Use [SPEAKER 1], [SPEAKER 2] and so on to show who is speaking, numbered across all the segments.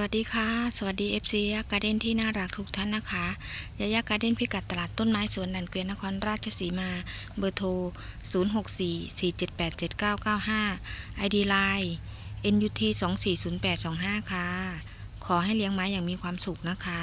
[SPEAKER 1] วัสดีค่ะ สวัสดี FC ยาการ์เด้นที่น่ารักทุกท่านนะคะยายาการ์เด้นพิกัดตลาดต้นไม้สวนดันเกวียนนครราชสีมา เบอร์โทร 0644787995 ID Line NUT 240825 ค่ะ ขอให้เลี้ยงไม้อย่างมีความสุขนะคะ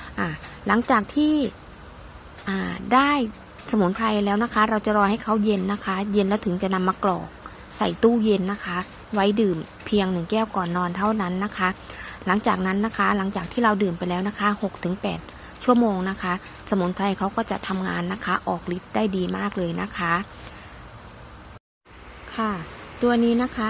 [SPEAKER 1] หลังจากที่ได้สมุนไพรแล้วนะคะ เราจะรอให้เขาเย็นนะคะ เย็นแล้วถึงจะนำมากรอกใส่ตู้เย็นนะคะ ไว้ดื่มเพียงหนึ่งแก้วก่อนนอนเท่านั้นนะคะ หลังจากนั้นนะคะ หลังจากที่เราดื่มไปแล้วนะคะ6-8ชั่วโมงนะคะ สมุนไพรเขาก็จะทำงานนะคะ ออกฤทธิ์ได้ดีมากเลยนะคะ ค่ะ ตัวนี้นะคะ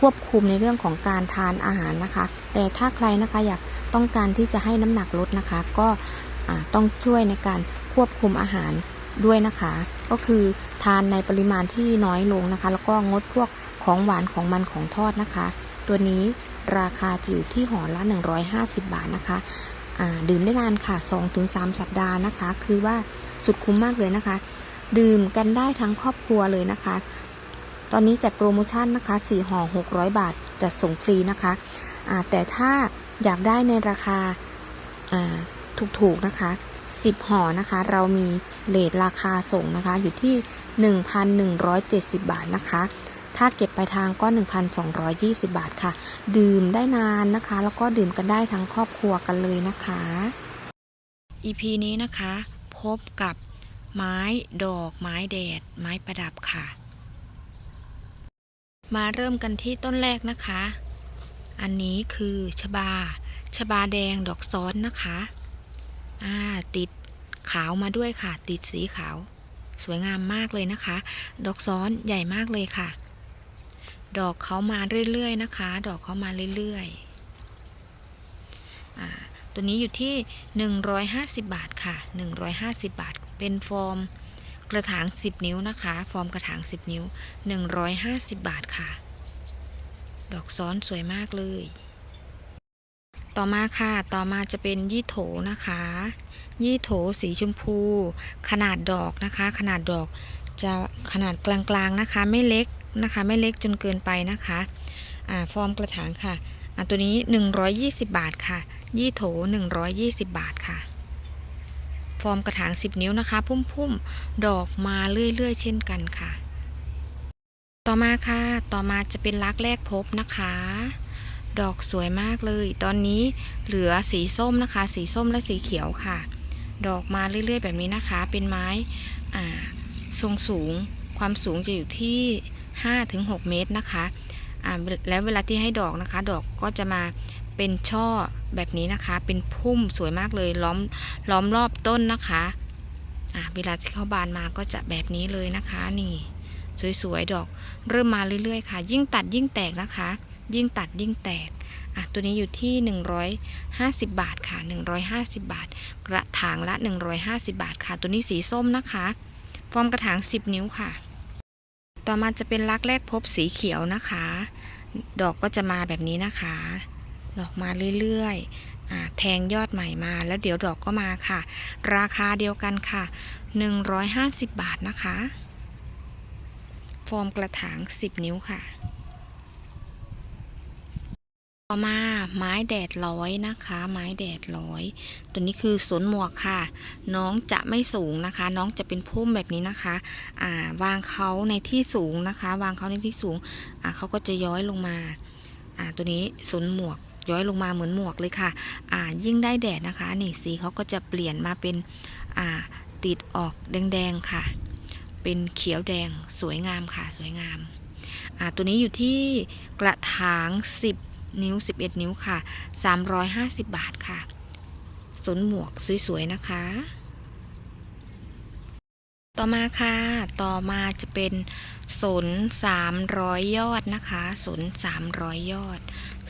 [SPEAKER 1] ควบคุมในเรื่องของการทานอาหารนะคะ แต่ถ้าใครนะคะอยากต้องการที่จะให้น้ำหนักลดนะคะ ก็ต้องช่วยในการควบคุมอาหารด้วยนะคะ ก็คือทานในปริมาณที่น้อยลงนะคะ แล้วก็งดพวกของหวานของมันของทอดนะคะ ตัวนี้ราคาจะอยู่ที่ห่อละ 150 บาทนะคะดื่มได้นานค่ะ 2-3 สัปดาห์นะคะ คือว่าสุดคุ้มมากเลยนะคะ ดื่มกันได้ทั้งครอบครัวเลยนะคะ ตอนนี้จัดโปรโมชั่นนะคะ4ห่อ600 บาท จัดส่งฟรีนะคะอ่าแต่ถ้าอยากได้ในราคาอ่าถูกๆนะคะ 10 ห่อนะคะ เรามีเลทราคาส่งนะคะ อยู่ที่ 1,170 บาทนะคะ ถ้าเก็บไปลายทางก็ 1,220 บาทค่ะ ดื่มได้นานนะคะ แล้วก็ดื่มกันได้ทั้งครอบครัวกันเลยนะคะ EP นี้นะคะ พบกับไม้ดอกไม้แดด ไม้ประดับค่ะ มาเริ่มกันที่ต้นแรกนะคะ อันนี้คือชบา ชบาแดงดอกซ้อนนะคะอ่าติดขาวมาด้วยค่ะ ติดสีขาว สวยงามมากเลยนะคะ ดอกซ้อนใหญ่มากเลยค่ะ ดอกเขามาเรื่อยๆนะคะ ดอกเขามาเรื่อยๆอ่าตัวนี้อยู่ที่ 150 บาทค่ะ 150 บาท เป็นฟอร์ม กระถาง 10 นิ้วนะคะ ฟอร์มกระถาง 10 นิ้ว 150 บาทค่ะ ดอกซ้อนสวยมากเลย ต่อมาค่ะ ต่อมาจะเป็นยี่โถนะคะ ยี่โถสีชมพู ขนาดดอกนะคะ ขนาดดอกจะขนาดกลางๆนะคะ ไม่เล็กนะคะ ไม่เล็กจนเกินไปนะคะอ่าฟอร์มกระถางค่ะอ่าตัวนี้ 120 บาทค่ะ ยี่โถ 120 บาทค่ะ ฟอร์มกระถาง 10 นิ้วนะคะ พุ่มๆ ดอกมาเรื่อยๆ เช่นกันค่ะ ต่อมาค่ะ ต่อมาจะเป็นรักแรกพบนะคะ ดอกสวยมากเลย ตอนนี้เหลือสีส้มนะคะ สีส้มและสีเขียวค่ะ ดอกมาเรื่อยๆ แบบนี้นะคะ เป็นไม้ทรงสูง ความสูงจะอยู่ที่ 5-6 เมตรนะคะแล้วเวลาที่ให้ดอกนะคะ ดอกก็จะมา เป็นช่อแบบนี้นะคะ เป็นพุ่มสวยมากเลยล้อมล้อมรอบต้นนะคะอ่าเวลาที่เขาบานมาก็จะแบบนี้เลยนะคะ นี่ สวยๆดอก เริ่มมาเรื่อยๆค่ะ ยิ่งตัดยิ่งแตกนะคะ ยิ่งตัดยิ่งแตกอะตัวนี้อยู่ที่ 150 บาทค่ะ 150 บาท กระถางละ 150 บาทค่ะ ตัวนี้สีส้มนะคะฟอร์มกระถาง 10 นิ้วค่ะ ต่อมาจะเป็นรักแรกพบสีเขียวนะคะ ดอกก็จะมาแบบนี้นะคะ ดอกมาเรื่อยๆแทงยอดใหม่มา แล้วเดี๋ยวดอกก็มาค่ะ ราคาเดียวกันค่ะ 150 บาทนะคะฟอร์มกระถาง 10 นิ้วค่ะ ต่อมาไม้แดดร้อยนะคะ ไม้แดดร้อย ตัวนี้คือสวนหมวกค่ะ น้องจะไม่สูงนะคะ น้องจะเป็นพุ่มแบบนี้นะคะอ่าวางเขาในที่สูงนะคะ วางเขาในที่สูงอ่าเขาก็จะย้อยลงมา่าตัวนี้สนหมวก ย้อยลงมาเหมือนหมวกเลยค่ะ อ่ายิ่งได้แดดนะคะ นี่สีเขาก็จะเปลี่ยนมาเป็นอ่าติดออกแดงๆค่ะ เป็นเขียวแดงสวยงามค่ะ สวยงาม อ่าตัวนี้อยู่ที่กระถาง 10 นิ้ว 11 นิ้วค่ะ 350 บาทค่ะ สนหมวกสวยๆนะคะต่อมาค่ะ ต่อมาจะเป็น สน300ยอดนะคะสน300ยอด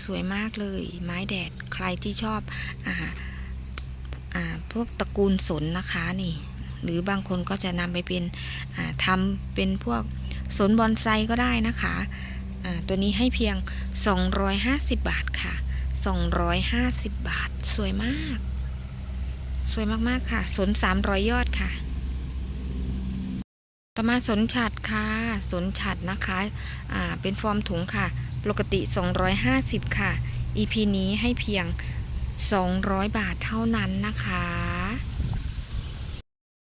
[SPEAKER 1] สวยมากเลยไม้แดดใครที่ชอบอ่าอ่าพวกตระกูลสนนะคะนี่ หรือบางคนก็จะนำไปเป็นอ่าทำเป็นพวกสนบอนไซก็ได้นะคะอ่าตัวนี้ให้เพียง 250 บาทค่ะ 250 บาท สวยมาก สวยมากๆค่ะสน300 ยอด ต่อมาสนฉัดค่ะ สนฉัดนะคะอ่าเป็นฟอร์มถุงค่ะ ปกติ 250 ค่ะ EP นี้ให้เพียง 200 บาทเท่านั้นนะคะ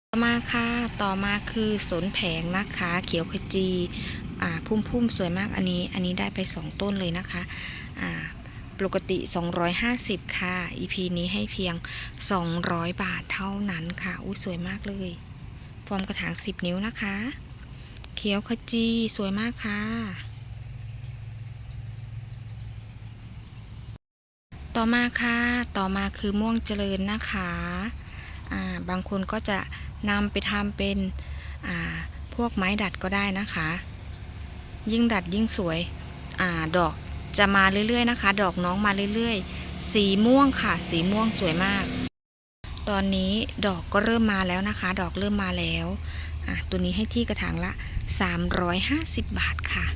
[SPEAKER 1] ต่อมาค่ะ ต่อมาคือสนแผงนะคะ เขียวขจีอ่าพุ่มๆสวยมากอันนี้ อันนี้ได้ไป 2 ต้นเลยนะคะอ่าปกติ 250 ค่ะ EP นี้ให้เพียง 200 บาทเท่านั้นค่ะ อุ้ยสวยมากเลย ฟอร์มกระถาง10นิ้วนะคะ เขียวขจีสวยมากค่ะ ต่อมาค่ะ ต่อมาคือม่วงเจริญนะคะอ่าบางคนก็จะนำไปทำเป็นอ่าพวกไม้ดัดก็ได้นะคะ ยิ่งดัดยิ่งสวยอ่าดอกจะมาเรื่อยๆนะคะ ดอกน้องมาเรื่อยๆ สีม่วงค่ะ สีม่วงสวยมาก ตอนนี้ดอกก็เริ่มมาแล้วนะคะ ดอกเริ่มมาแล้วอะตัวนี้ให้ที่กระถางละ 350 บาทค่ะ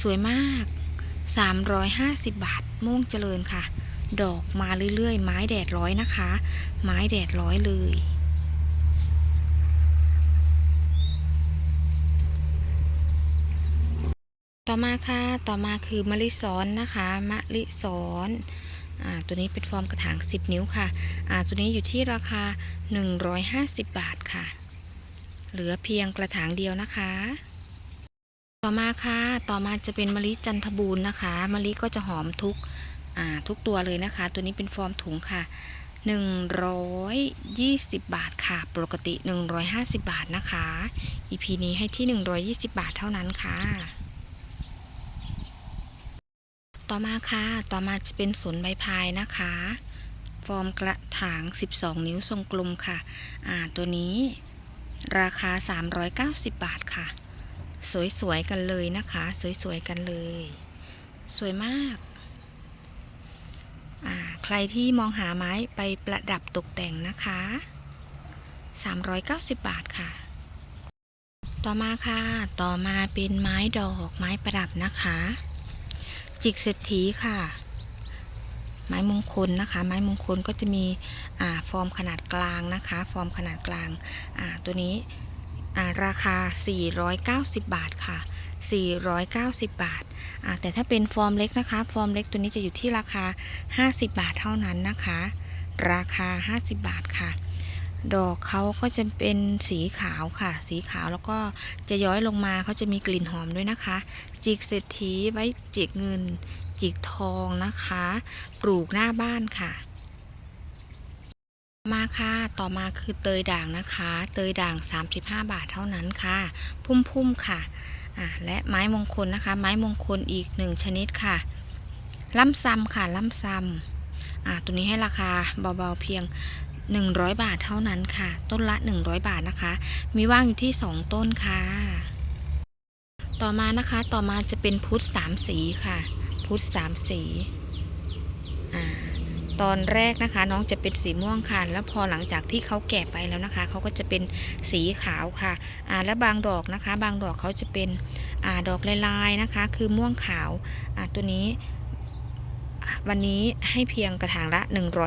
[SPEAKER 1] สวยมาก 350 บาทม่วงเจริญค่ะ ดอกมาเรื่อยๆ ไม้แดดร้อยนะคะ ไม้แดดร้อยเลยต่อมาค่ะ ต่อมาคือมะลิซ้อนนะคะ มะลิซ้อน ตัวนี้เป็นฟอร์มกระถาง 10 นิ้วค่ะตัวนี้อยู่ที่ราคา 150 บาทค่ะ เหลือเพียงกระถางเดียวนะคะ ต่อมาค่ะ ต่อมาจะเป็นมะลิจันทบูรณ์นะคะ มะลิก็จะหอมทุกทุกตัวเลยนะคะ ตัวนี้เป็นฟอร์มถุงค่ะ 120 บาทค่ะ ปกติ 150 บาทนะคะ EP นี้ให้ที่ 120 บาทเท่านั้นค่ะ ต่อมาค่ะ ต่อมาจะเป็นสนใบพายนะคะ ฟอร์มกระถาง 12 นิ้วทรงกลมค่ะ อ่า ตัวนี้ราคา 390 บาทค่ะ สวยๆกันเลยนะคะ สวยๆกันเลย สวยมากอ่าใครที่มองหาไม้ไปประดับตกแต่งนะคะ 390 บาทค่ะ ต่อมาค่ะ ต่อมาเป็นไม้ดอกไม้ประดับนะคะ จิกเศรษฐีค่ะ ไม้มงคลนะคะ ไม้มงคลก็จะมีอ่าฟอร์มขนาดกลางนะคะ ฟอร์มขนาดกลางอ่าตัวนี้อ่าราคา 490 บาทค่ะ 490 บาทอ่าแต่ถ้าเป็นฟอร์มเล็กนะคะ ฟอร์มเล็กตัวนี้จะอยู่ที่ราคา 50 บาทเท่านั้นนะคะ ราคา 50 บาทค่ะ ดอกเขาก็จะเป็นสีขาวค่ะ สีขาวแล้วก็จะย้อยลงมาเขาจะมีกลิ่นหอมด้วยนะคะ จิกเศรษฐีไว้จิกเงิน จิกทองนะคะ ปลูกหน้าบ้านค่ะ มาค่ะ ต่อมาคือเตยด่างนะคะ เตยด่าง 35 บาทเท่านั้นค่ะ พุ่มๆค่ะอะ และไม้มงคลนะคะ ไม้มงคลอีกหนึ่งชนิดค่ะล่ำซ้ำค่ะล่ำซ้ำอะตัวนี้ให้ราคาเบาๆเพียง 100 บาทเท่านั้นค่ะ ต้นละ 100 บาทนะคะ มีว่างอยู่ที่ 2 ต้นค่ะ ต่อมานะคะต่อมาจะเป็นพุทธสามสีค่ะ พุทธสามสีอ่าตอนแรกนะคะ น้องจะเป็นสีม่วงค่ะ แล้วพอหลังจากที่เขาแก่ไปแล้วนะคะเขาก็จะเป็นสีขาวค่ะอ่าและบางดอกนะคะ บางดอกเขาจะเป็นอ่าดอกลายๆนะคะ คือม่วงขาวอ่าตัวนี้ วันนี้ให้เพียงกระถางละ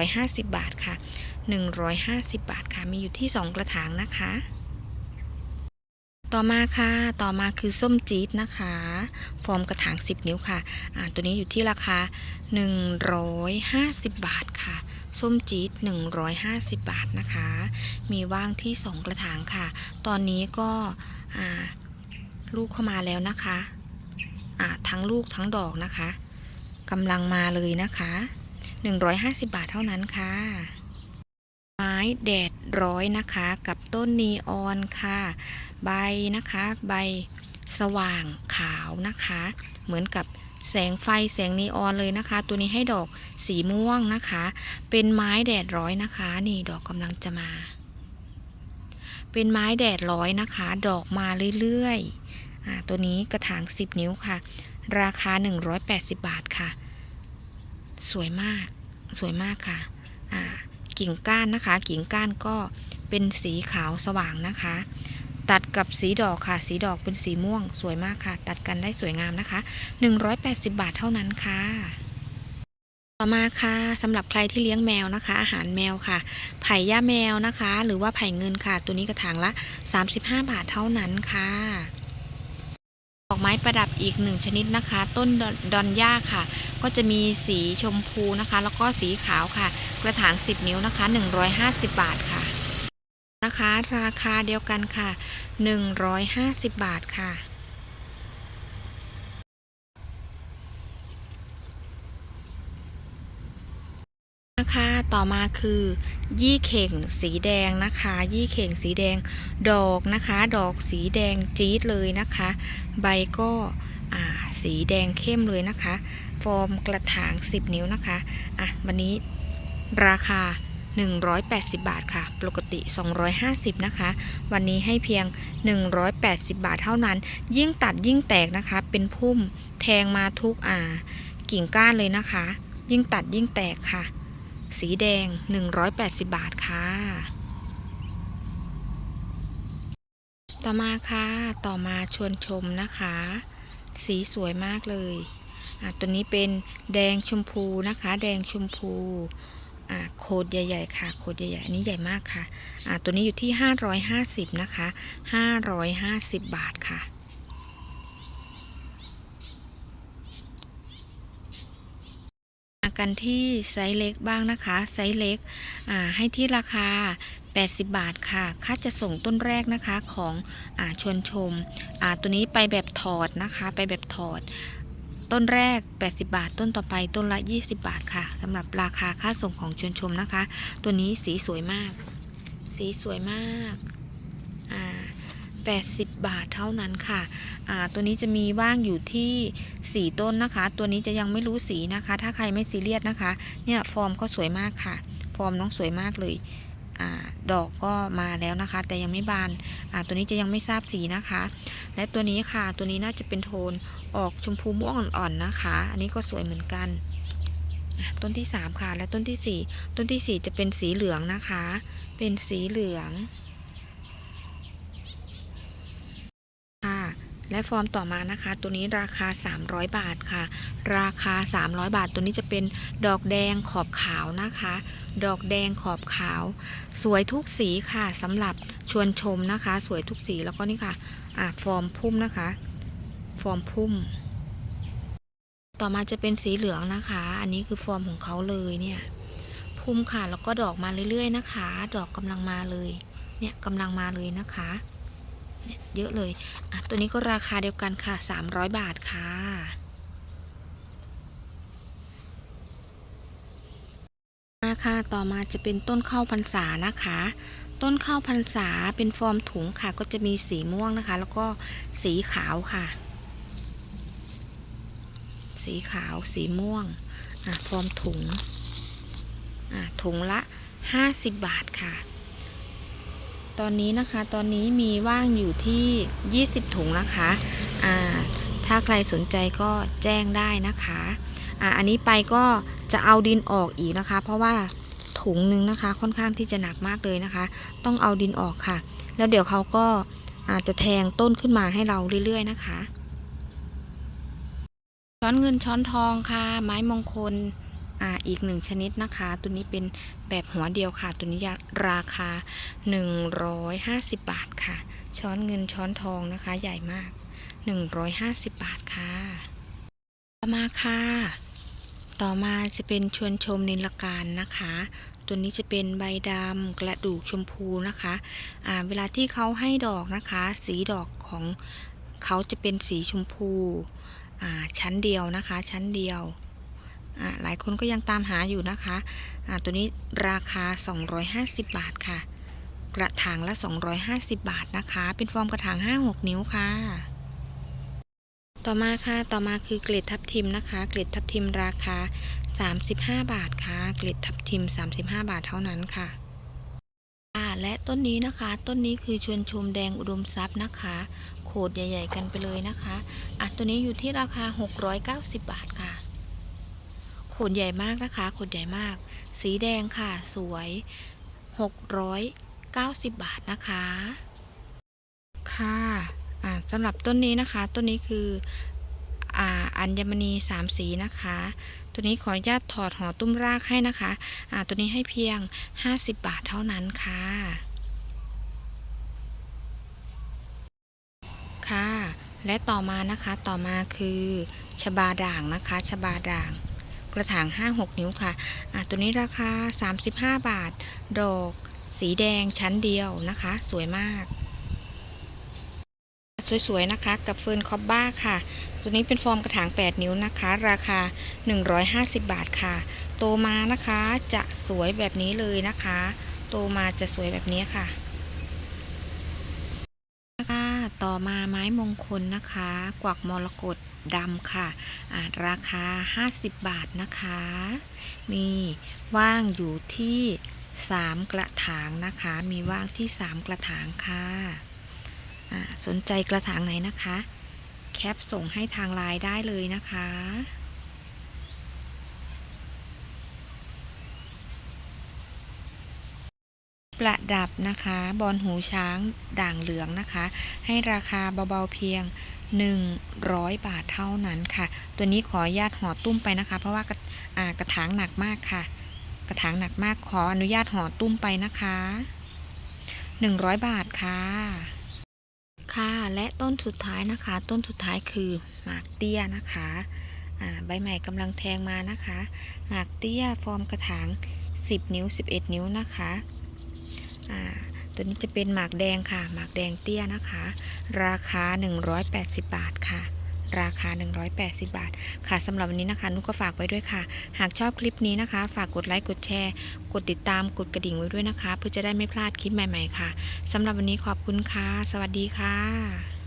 [SPEAKER 1] 150 บาทค่ะ 150 บาทค่ะ มีอยู่ที่ 2 กระถางนะคะ ต่อมาค่ะ ต่อมาคือส้มจี๊ดนะคะ ฟอร์มกระถาง 10 นิ้วค่ะอ่าตัวนี้อยู่ที่ราคา 150 บาทค่ะส้มจี๊ด150 บาทนะคะ มีว่างที่ 2 กระถางค่ะ ตอนนี้ก็ลูกเข้ามาแล้วนะคะทั้งลูกทั้งดอกนะคะกำลังมาเลยนะคะ 150 บาทเท่านั้นค่ะ ไม้แดดร้อยนะคะ กับต้นนีออนค่ะ ใบนะคะ ใบสว่างขาวนะคะ เหมือนกับแสงไฟแสงนีออนเลยนะคะ ตัวนี้ให้ดอกสีม่วงนะคะ เป็นไม้แดดร้อยนะคะ นี่ดอกกำลังจะมา เป็นไม้แดดร้อยนะคะ ดอกมาเรื่อยๆอตัวนี้กระถาง 10 นิ้วค่ะ ราคา 180 บาทค่ะ สวยมาก สวยมากค่ะ อ่า กิ่งก้านนะคะ กิ่งก้านก็เป็นสีขาวสว่างนะคะ ตัดกับสีดอกค่ะ สีดอกเป็นสีม่วงสวยมากค่ะ ตัดกันได้สวยงามนะคะ 180 บาทเท่านั้นค่ะต่อมาค่ะสำหรับใครที่เลี้ยงแมวนะคะ อาหารแมวค่ะ ไผ่ย่าแมวนะคะ หรือว่าไผ่เงินค่ะ ตัวนี้กระถางละ 35 บาทเท่านั้นค่ะ ดอกไม้ประดับอีกหนึ่งชนิดนะคะ ต้นดอนย่าค่ะ ก็จะมีสีชมพูนะคะ แล้วก็สีขาวค่ะ กระถาง 10 นิ้วนะคะ 150 บาทค่ะ นะคะ ราคาเดียวกันค่ะ 150 บาทค่ะ นะ คะต่อมาคือ ยี่เข่งสีแดงนะคะ ยี่เข่งสีแดงดอกนะคะ ดอกสีแดงจี๊ดเลยนะคะ ใบก็สีแดงเข้มเลยนะคะ ฟอร์มกระถาง 10 นิ้วนะคะ อะ วันนี้ราคา 180 บาทค่ะ ปกติ 250 นะคะ วันนี้ให้เพียง 180 บาทเท่านั้น ยิ่งตัดยิ่งแตกนะคะ เป็นพุ่มแทงมาทุกอ่ากิ่งก้านเลยนะคะ ยิ่งตัดยิ่งแตกค่ะ สีแดง 180 บาทค่ะ ต่อมาค่ะ ต่อมาชวนชมนะคะ สีสวยมากเลยอะตัวนี้เป็นแดงชมพูนะคะ แดงชมพูอะโคดใหญ่ ๆ ค่ะ โคดใหญ่ๆอันนี้ใหญ่มากค่ะอะตัวนี้อยู่ที่ 550 นะคะ 550 บาทค่ะ มา กันที่ไซส์เล็กบ้างนะคะ ไซส์เล็กให้ที่ราคา 80 บาทค่ะ ค่าจะส่งต้นแรกนะคะของอชวนชม ตัวนี้ไปแบบถอดนะคะ ไปแบบถอด ต้นแรก 80 บาท ต้นต่อไปต้นละ 20 บาทค่ะสำหรับราคาค่าส่งของชวนชมนะคะ ตัวนี้สีสวยมาก สีสวยมาก อ่า 80 บาทเท่านั้นค่ะ อ่า ตัวนี้จะมีว่างอยู่ที่ 4 ต้นนะคะ ตัวนี้จะยังไม่รู้สีนะคะ ถ้าใครไม่ซีเรียสนะคะ เนี่ยฟอร์มก็สวยมากค่ะ ฟอร์มน้องสวยมากเลยอาดอกก็มาแล้วนะคะ แต่ยังไม่บาน อ่า ตัวนี้จะยังไม่ทราบสีนะคะ และตัวนี้ค่ะ ตัวนี้น่าจะเป็นโทนออกชมพูม่วงอ่อนๆนะคะ อันนี้ก็สวยเหมือนกัน ต้นที่ 3 ค่ะ และต้นที่ 4 ต้นทีสี่4 จะเป็นสีเหลืองนะคะ เป็นสีเหลืองค่ะ และฟอร์มต่อมานะคะ ตัวนี้ราคา 300 บาทค่ะ ราคา 300 บาท ตัวนี้จะเป็นดอกแดงขอบขาวนะคะ ดอกแดงขอบขาว สวยทุกสีค่ะสำหรับชวนชมนะคะ สวยทุกสีแล้วก็นี่ค่ะอะฟอร์มพุ่มนะคะ ฟอร์มพุ่ม ต่อมาจะเป็นสีเหลืองนะคะ อันนี้คือฟอร์มของเขาเลยเนี่ยพุ่มค่ะแล้วก็ดอกมาเรื่อยๆนะคะ ดอกกำลังมาเลย เนี่ยกำลังมาเลยนะคะ เยเยอะเลยอะตัวนี้ก็ราคาเดียวกันค่ะ 300 บาทค่ะ มาค่ะ ต่อมาจะเป็นต้นข้าวพรรษานะคะ ต้นข้าวพรรษาเป็นฟอร์มถุงค่ะ ก็จะมีสีม่วงนะคะ แล้วก็สีขาวค่ะ สีขาว สีม่วง อะ ฟอร์มถุง อะ ถุงละ 50 บาทค่ะ ตอนนี้นะคะ ตอนนี้มีว่างอยู่ที่ 20 ถุงนะคะอ่าถ้าใครสนใจก็แจ้งได้นะคะอ่าอันนี้ไปก็จะเอาดินออกอีกนะคะ เพราะว่าถุงหนึ่งนะคะค่อนข้างที่จะหนักมากเลยนะคะ ต้องเอาดินออกค่ะ แล้วเดี๋ยวเขาก็อาจจะแทงต้นขึ้นมาให้เราเรื่อยๆนะคะ ช้อนเงินช้อนทองค่ะ ไม้มงคล อ่าอีกหนึ่งชนิดนะคะ ตัวนี้เป็นแบบหัวเดียวค่ะ ตัวนี้ราคา 150 บาทค่ะ ช้อนเงินช้อนทองนะคะ ใหญ่มาก 150 บาทค่ะ ต่อมาค่ะ ต่อมาจะเป็นชวนชมนิลการนะคะ ตัวนี้จะเป็นใบดำกระดูกชมพูนะคะอ่าเวลาที่เขาให้ดอกนะคะ สีดอกของเขาจะเป็นสีชมพู อ่าชั้นเดียวนะคะ ชั้นเดียว หลายคนก็ยังตามหาอยู่นะคะอ่าตัวนี้ราคา 250 บาทค่ะ กระถางละ 250 บาทนะคะ เป็นฟอร์มกระถาง 5-6 นิ้วค่ะ ต่อมาค่ะ ต่อมาคือเกล็ดทับทิมนะคะ เกล็ดทับทิมราคา 35 บาทค่ะ เกล็ดทับทิม 35 บาทเท่านั้นค่ะและต้นนี้นะคะ ต้นนี้คือชวนชมแดงอุดมทรัพย์นะคะ โขดใหญ่ ๆ กันไปเลยนะคะอะตัวนี้อยู่ที่ราคา 690 บาทค่ะ ขดใหญ่มากนะคะขดใหญ่มาก สีแดงค่ะ สวย 690 บาทนะคะ ค่ะอ่าสำหรับต้นนี้นะคะ ต้นนี้คืออัญมณีสามสีนะคะ ตัวนี้ขออนุญาตถอดห่อตุ้มรากให้นะคะอ่าตัวนี้ให้เพียง 50 บาทเท่านั้นค่ะ ค่ะ และต่อมานะคะ ต่อมาคือชบาด่างนะคะ ชบาด่าง กระถาง 5-6 นิ้วค่ะะตัวนี้ราคา 35 บาท ดอก สีแดงชั้นเดียวนะคะ สวยมาก สวยๆนะคะ กับเฟิร์นคอบบ้าค่ะ ตัวนี้เป็นฟอร์มกระถาง 8 นิ้วนะคะ ราคา 150 บาทค่ะ โตมานะคะจะสวยแบบนี้เลยนะคะ โตมาจะสวยแบบนี้ค่ะ ค่ะต่อมาไม้มงคลนะคะ กวักมรกตดำค่ะอ่าราคา 50 บาทนะคะ มีว่างอยู่ที่ 3 กระถางนะคะ มีว่างที่ 3 กระถางค่ะอ่าสนใจกระถางไหนนะคะ แคปส่งให้ทางไลน์ได้เลยนะคะ ประดับนะคะบอลหูช้างด่างเหลืองนะคะ ให้ราคาเบาๆเพียง 100 บาทเท่านั้นค่ะ ตัวนี้ขออนุญาตห่อตุ้มไปนะคะ เพราะว่ากระกระถางหนักมากค่ะ กระถางหนักมากขออนุญาตห่อตุ้มไปนะคะ 100 บาทค่ะค่ะและต้นสุดท้ายนะคะ ต้นสุดท้ายคือหมากเตี้ยนะคะใบใหม่กำลังแทงมานะคะ หมากเตี้ยฟอร์มกระถาง 10 นิ้ว 11 นิ้วนะคะ อ่าตัวนี้จะเป็นหมากแดงค่ะ หมากแดงเตี้ยนะคะ ราคา 180 บาทค่ะ ราคา 180 บาท ค่ะสำหรับวันนี้นะคะ นุกก็ฝากไว้ด้วยค่ะ หากชอบคลิปนี้นะคะ ฝากกดไลค์ กดแชร์ กดติดตาม กดกระดิ่งไว้ด้วยนะคะ เพื่อจะได้ไม่พลาดคลิปใหม่ ๆ ค่ะสำหรับวันนี้ขอบคุณค่ะ สวัสดีค่ะ